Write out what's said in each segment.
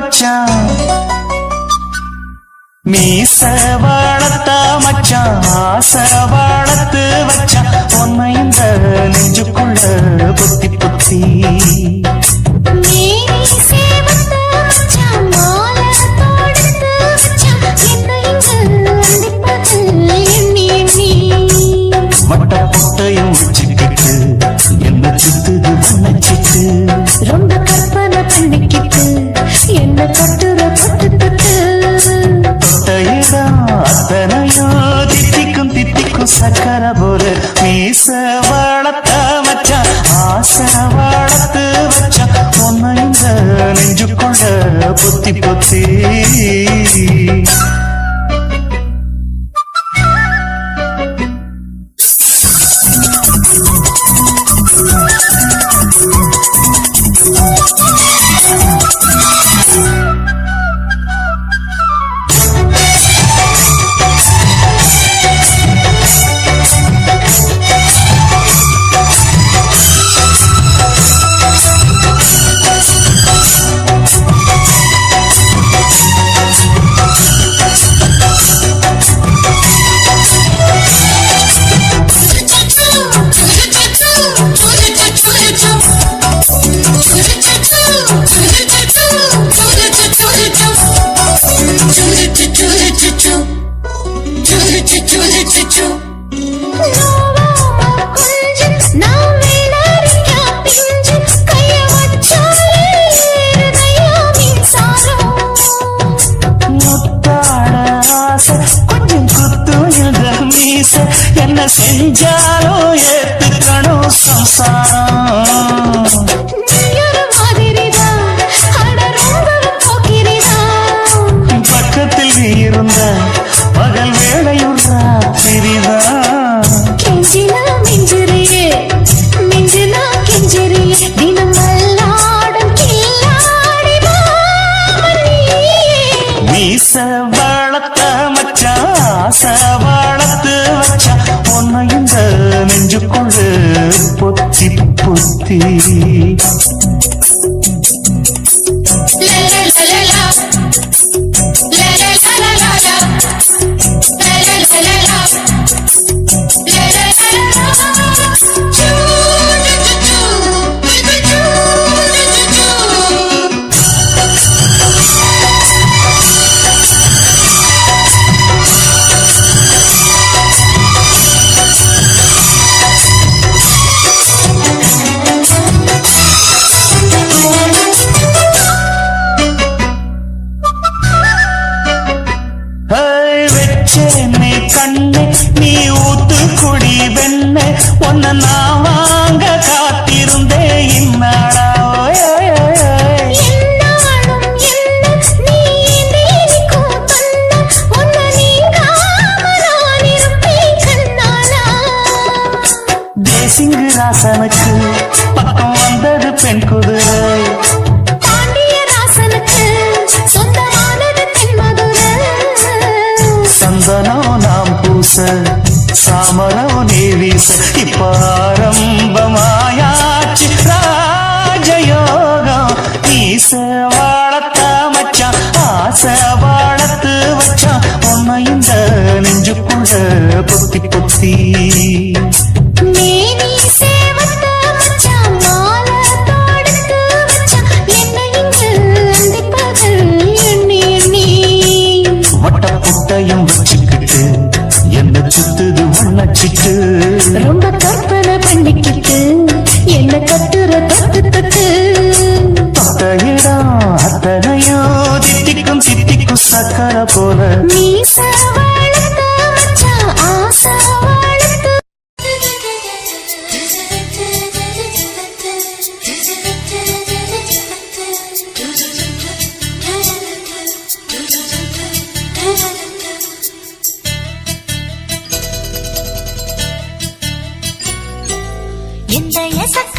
வச்சான் மீச வளத்தா மச்சான் ஆச வளத்து வச்சான். உன்னை இந்த நெஞ்சுக்குள்ள புத்தி புத்தி செஞ்சாலும் ஏத்துக்கணும் சம்சாரம் தெரிஞ்சு கொள்ளு பொத்தி பொத்தி இதயம் வச்சுக்கிட்டு என்ன சுத்துது உன்னச்சிட்டு 面对也色。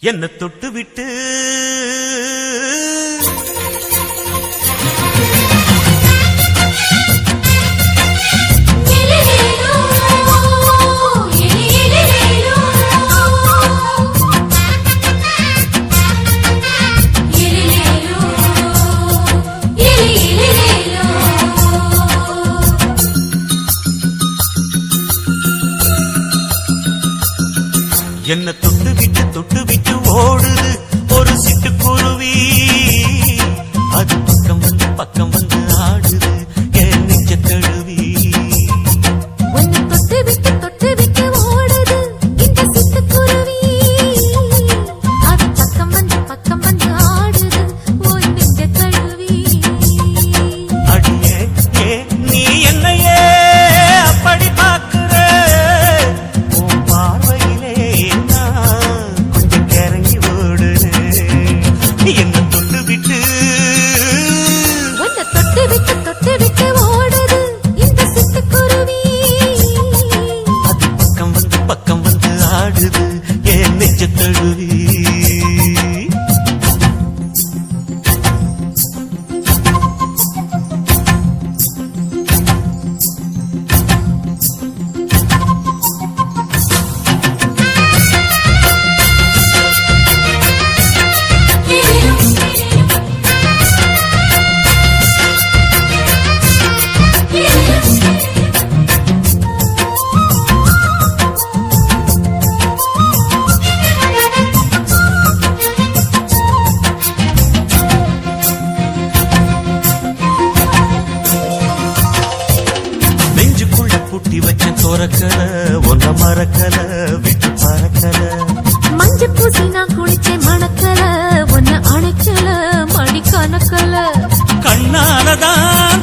என்ன தொட்டு விட்டு குட்டி வச்ச துறக்கல ஒன்ன மறக்கல விட்டு பறக்கல. மஞ்ச பூசி நான் குளிச்சே மணக்கல ஒன்ன அணைக்கல மணி கணக்கல. கண்ணாலதான்